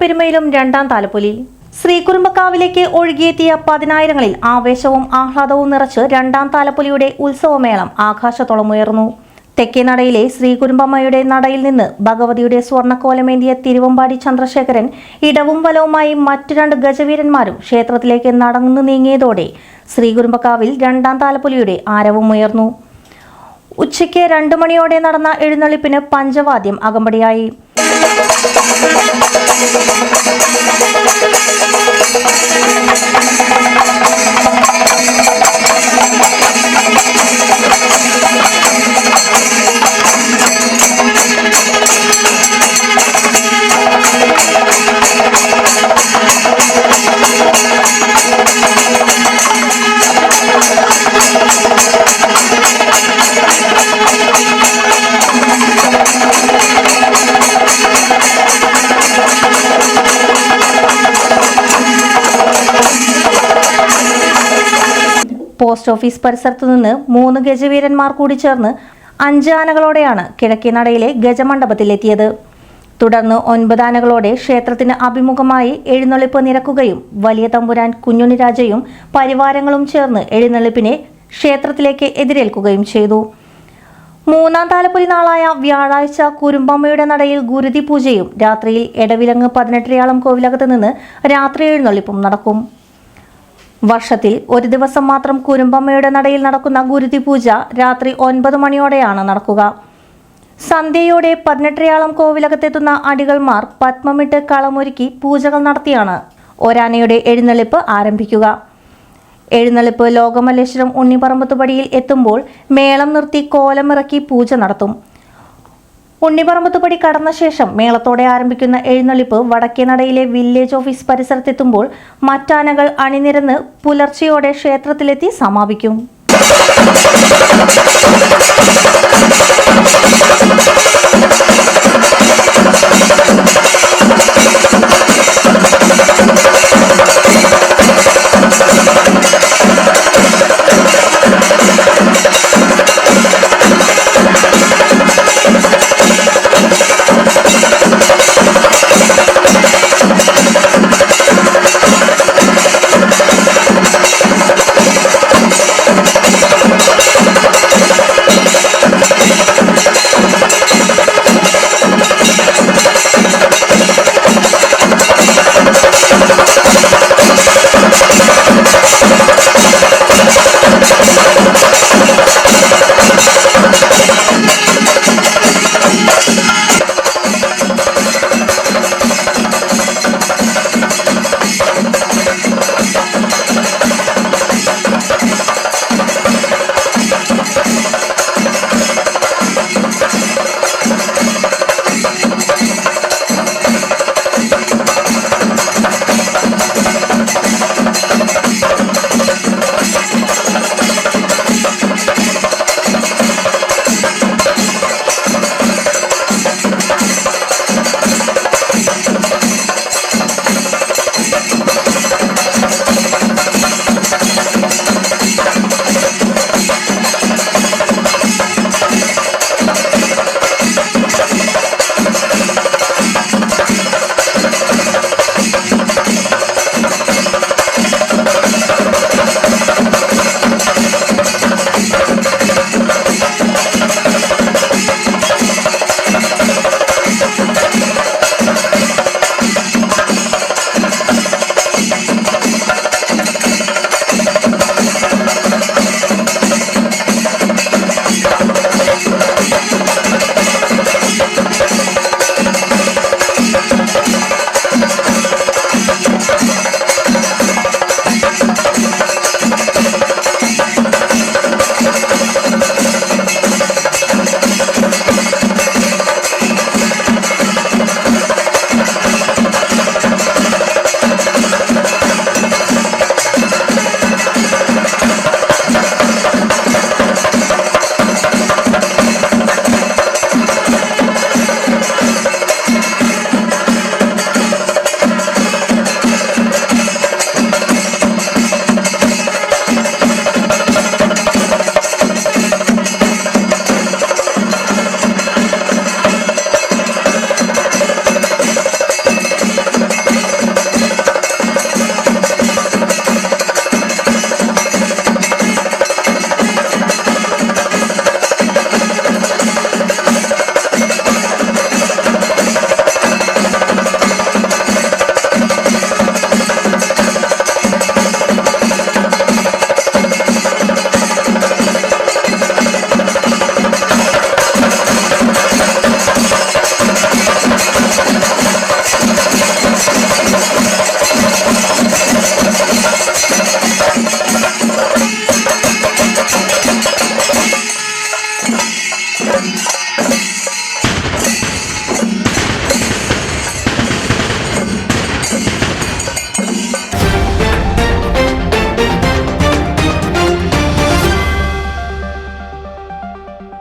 ഓണപ്പെരുമയിലും രണ്ടാം താലപ്പൊലി. ശ്രീകുറുമ്പക്കാവിലേക്ക് ഒഴുകിയെത്തിയ പതിനായിരങ്ങളിൽ ആവേശവും ആഹ്ലാദവും നിറച്ച് രണ്ടാം താലപ്പൊലിയുടെ ഉത്സവമേളം ആകാശത്തോളമുയർന്നു. തെക്കേനടയിലെ ശ്രീകുരുമ്പമ്മയുടെ നടയിൽ നിന്ന് ഭഗവതിയുടെ സ്വർണക്കോലമേന്തിയ തിരുവമ്പാടി ചന്ദ്രശേഖരൻ ഇടവും വലവുമായി മറ്റു രണ്ട് ഗജവീരന്മാരും ക്ഷേത്രത്തിലേക്ക് നടന്നു നീങ്ങിയതോടെ ശ്രീകുരുമ്പക്കാവിൽ രണ്ടാം താലപ്പൊലിയുടെ ആരവമുയർന്നു ഉച്ചയ്ക്ക് രണ്ടു മണിയോടെ നടന്ന എഴുന്നള്ളിപ്പിന് പഞ്ചവാദ്യം അകമ്പടിയായി. Thank you. പോസ്റ്റ് ഓഫീസ് പരിസരത്തു നിന്ന് മൂന്ന് ഗജവീരന്മാർ കൂടി ചേർന്ന് അഞ്ച് ആനകളോടെയാണ് കിഴക്കേനടയിലെ ഗജമണ്ഡപത്തിലെത്തിയത്. തുടർന്ന് ഒൻപത് ആനകളോടെ ക്ഷേത്രത്തിന് അഭിമുഖമായി എഴുന്നള്ളിപ്പ് നിരക്കുകയും വലിയ തമ്പുരാൻ കുഞ്ഞുണ്ണിരാജയും പരിവാരങ്ങളും ചേർന്ന് എഴുന്നള്ളിപ്പിനെ ക്ഷേത്രത്തിലേക്ക് എതിരേൽക്കുകയും ചെയ്തു. മൂന്നാം താലപ്പൊലി നാളായ വ്യാഴാഴ്ച കുരുമ്പമ്മയുടെ നടയിൽ ഗുരുതി പൂജയും രാത്രിയിൽ എടവിലങ്ങ് പതിനെട്ടരയാളം കോവിലകത്ത് നിന്ന് രാത്രി എഴുന്നള്ളിപ്പും നടക്കും. വർഷത്തിൽ ഒരു ദിവസം മാത്രം കുരുമ്പമ്മയുടെ നടയിൽ നടക്കുന്ന ഗുരുതി പൂജ രാത്രി ഒൻപത് മണിയോടെയാണ് നടക്കുക. സന്ധ്യയോടെ പതിനെട്ടരയാളം കോവിലകത്തെത്തുന്ന അടികൾമാർ പത്മമിട്ട് കളമൊരുക്കി പൂജകൾ നടത്തിയാണ് ഒരാനയുടെ എഴുന്നള്ളിപ്പ് ആരംഭിക്കുക. എഴുന്നള്ളിപ്പ് ലോകമല്ലേശ്വരം ഉണ്ണിപ്പറമ്പത്തുപടിയിൽ എത്തുമ്പോൾ മേളം നിർത്തി കോലമിറക്കി പൂജ നടത്തും. ഉണ്ണിപ്പറമ്പത്തുപടി കടന്ന ശേഷം മേളത്തോടെ ആരംഭിക്കുന്ന എഴുന്നള്ളിപ്പ് വടക്കേനടയിലെ വില്ലേജ് ഓഫീസ് പരിസരത്തെത്തുമ്പോൾ മറ്റാനകൾ അണിനിരന്ന് പുലർച്ചയോടെ ക്ഷേത്രത്തിലെത്തി സമാപിക്കും.